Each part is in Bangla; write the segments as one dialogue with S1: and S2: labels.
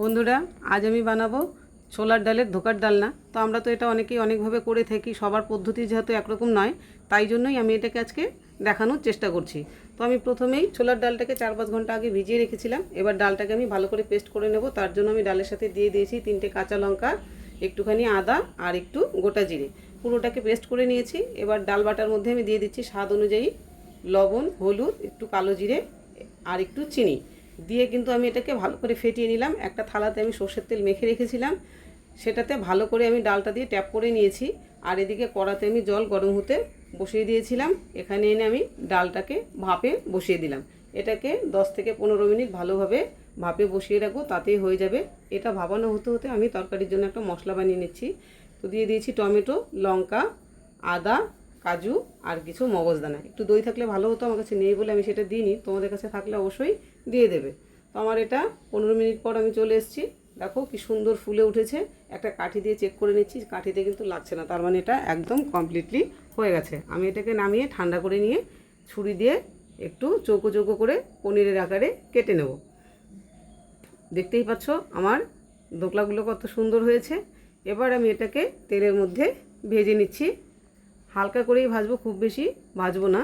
S1: বন্ধুরা, আজ আমি বানাবো ছোলার ডালের ধোকার ডালনা। তো আমরা তো এটা অনেকেই অনেকভাবে করে থাকি, সবার পদ্ধতি যেহেতু একরকম নয়, তাই জন্যই আমি এটাকে আজকে দেখানোর চেষ্টা করছি। তো আমি প্রথমেই ছোলার ডালটাকে চার পাঁচ ঘণ্টা আগে ভিজিয়ে রেখেছিলাম। এবার ডালটাকে আমি ভালো করে পেস্ট করে নেব। তার জন্য আমি ডালের সাথে দিয়ে দিয়েছি তিনটে কাঁচা লঙ্কা, একটুখানি আদা আর একটু গোটা জিরে। পুরোটাকে পেস্ট করে নিয়েছি। এবার ডাল বাটার মধ্যে আমি দিয়ে দিচ্ছি স্বাদ অনুযায়ী লবণ, হলুদ, একটু কালো জিরে আর একটু চিনি। দিয়ে কিন্তু আমি এটাকে ভালো করে ফেটিয়ে নিলাম। একটা থালাতে আমি সর্ষের তেল মেখে রেখেছিলাম। সেটাতে ভালো করে আমি ডালটা দিয়ে ট্যাপ করে নিয়েছি। আর এদিকে কড়াতে আমি জল গরম হতে বসিয়ে দিয়েছিলাম। এখানে এনে আমি ডালটাকে ভাপে বসিয়ে দিলাম। এটাকে 10 থেকে পনেরো মিনিট ভালোভাবে ভাপে বসিয়ে রাখব, তাতেই হয়ে যাবে। এটা ভাবানো হতে হতে আমি তরকারির জন্য একটা মশলা বানিয়ে নিচ্ছি। তো দিয়ে দিয়েছি টমেটো, লঙ্কা, আদা কাজু আর কিছু মগজদানা একটু দই থাকলে ভালো হতো আমার কাছে নেই বলে আমি সেটা দিইনি। তোমাদের কাছে থাকলে অবশ্যই দিয়ে দেবে। তো আমার এটা পনেরো মিনিট পর আমি চলে এসেছি। দেখো কি সুন্দর ফুলে উঠেছে। একটা কাঠি দিয়ে চেক করে নিচ্ছি। কাঠিতে কিন্তু লাগছে না। তার মানে এটা একদম কমপ্লিটলি হয়ে গেছে। আমি এটাকে নামিয়ে ঠান্ডা করে নিয়ে ছুরি দিয়ে একটু চৌকো চৌকো করে পনিরের আকারে কেটে নেব। দেখতেই পাচ্ছ আমার দোকলাগুলো কত সুন্দর হয়েছে। এবার আমি এটাকে তেলের মধ্যে ভেজে নিচ্ছি। হালকা করেই ভাজবো, খুব বেশি ভাজবো না।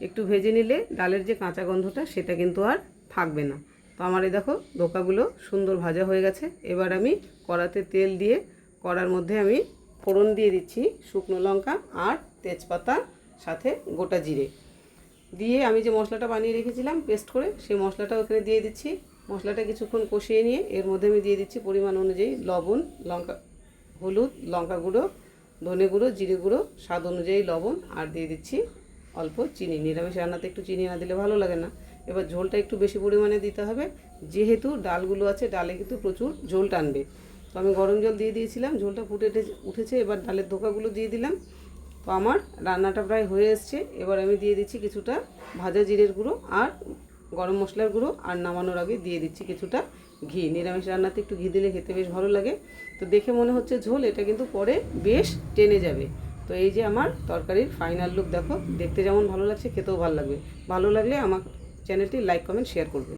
S1: একটু ভেজে নিলে ডালের যে কাঁচা গন্ধটা, সেটা কিন্তু আর থাকবে না। তো আমার এই দেখো ধোকাগুলো সুন্দর ভাজা হয়ে গেছে। এবার আমি কড়াতে তেল দিয়ে কড়ার মধ্যে আমি ফোড়ন দিয়ে দিচ্ছি শুকনো লঙ্কা আর তেজপাতা, সাথে গোটা জিরে। দিয়ে আমি যে মশলাটা বানিয়ে রেখেছিলাম, পেস্ট করে, সেই মশলাটা ওখানে দিয়ে দিচ্ছি। মশলাটা কিছুক্ষণ কষিয়ে নিয়ে, এর মধ্যে আমি দিয়ে দিচ্ছি পরিমাণ অনুযায়ী লবণ, লঙ্কা, হলুদ, লঙ্কা গুঁড়ো ধনে গুঁড়ো, জিরে গুঁড়ো, স্বাদ অনুযায়ী লবণ, আর দিয়ে দিচ্ছি অল্প চিনি। নিরামিষ রান্নাতে একটু চিনি না দিলে ভালো লাগে না। এবার ঝোলটা একটু বেশি পরিমাণে দিতে হবে। যেহেতু ডালগুলো আছে, ডালে কিন্তু প্রচুর ঝোল টানবে। তো আমি গরম জল দিয়ে দিয়েছিলাম, ঝোলটা ফুটে উঠেছে। এবার ডালের ধোকাগুলো দিয়ে দিলাম। তো আমার রান্নাটা প্রায় হয়ে এসছে। এবার আমি দিয়ে দিচ্ছি কিছুটা ভাজা জিরের গুঁড়ো আর গরম মশলার গুঁড়ো আর নামানোর আগে দিয়ে দিচ্ছি কিছুটা ঘি। নিরামিষ রান্নাতে একটু ঘি দিলে খেতে বেশ ভালো লাগে। তো দেখে মনে হচ্ছে ঝোল, এটা কিন্তু পরে বেশ টেনে যাবে। তো এই যে আমার তরকারির ফাইনাল লুক দেখো। দেখতে যেমন ভালো লাগছে, খেতেও ভালো লাগবে। ভালো লাগলে আমার চ্যানেলটি লাইক কমেন্ট শেয়ার করবে।